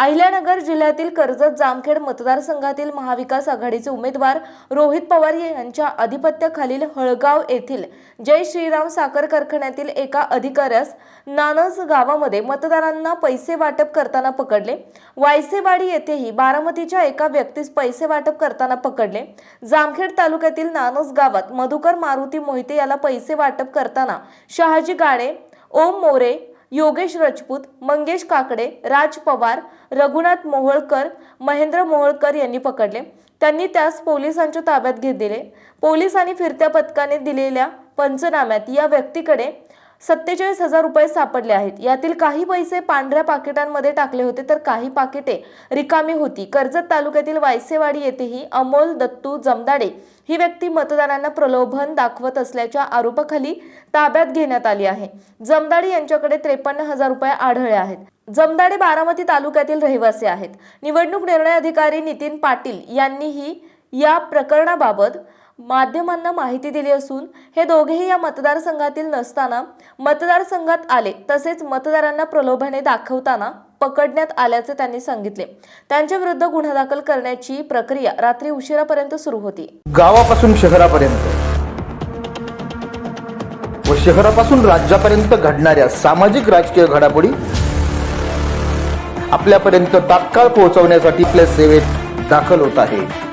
अहिल्यानगर जिल्ह्यातील कर्जत जामखेड मतदारसंघातील महाविकास आघाडीचे उमेदवार रोहित पवार यांच्या अधिपत्याखालील हळगाव येथील जय श्रीराम साखर कारखान्यातील एका अधिकाऱ्यास नानस गावामध्ये मतदारांना पैसे वाटप करताना पकडले. वायसेवाडी येथेही बारामतीच्या एका व्यक्तीस पैसे वाटप करताना पकडले. जामखेड तालुक्यातील नानस गावात मधुकर मारुती मोहिते याला पैसे वाटप करताना शहाजी गाणे ओम मोरे योगेश राजपूत मंगेश काकडे राज पवार रघुनाथ मोहोळकर महेंद्र मोहोळकर यांनी पकडले. त्यांनी त्यास पोलिसांच्या ताब्यात घेत दिले पोलिसांनी फिरत्या पथकाने दिलेल्या पंचनाम्यात या व्यक्तीकडे सत्तेचाळीस हजार रुपये सापडले आहेत. यातील काही पैसे पांढऱ्या पाकिटांमध्ये टाकले होते तर काही पाकिटे रिकामी होती. कर्जत तालुक्यातील वायसेवाडी येथेही अमोल दत्तू जमदाडे ही व्यक्ती मतदारांना प्रलोभन दाखवत असल्याच्या आरोपाखाली ताब्यात घेण्यात आली आहे. जमदाडे यांच्याकडे त्रेपन्न हजार रुपये आढळले आहेत. जमदाडे बारामती तालुक्यातील रहिवासी आहेत. निवडणूक निर्णय अधिकारी नितीन पाटील यांनीही या प्रकरणाबाबत माध्यमांना माहिती दिली असून हे दोघेही या मतदारसंघातील नसताना मतदारसंघात आले तसेच मतदारांना प्रलोभने दाखवताना पकडण्यात आल्याचे त्यांनी सांगितले. त्यांच्या विरुद्ध गुन्हा दाखल करण्याची प्रक्रिया रात्री उशिरापर्यंत सुरू होती. गावापासून शहरापर्यंत व शहरापासून राज्यापर्यंत घडणाऱ्या सामाजिक राजकीय घडामोडी आपल्यापर्यंत तात्काळ पोहोचवण्यासाठी आपल्या सेवेत दाखल होत आहे.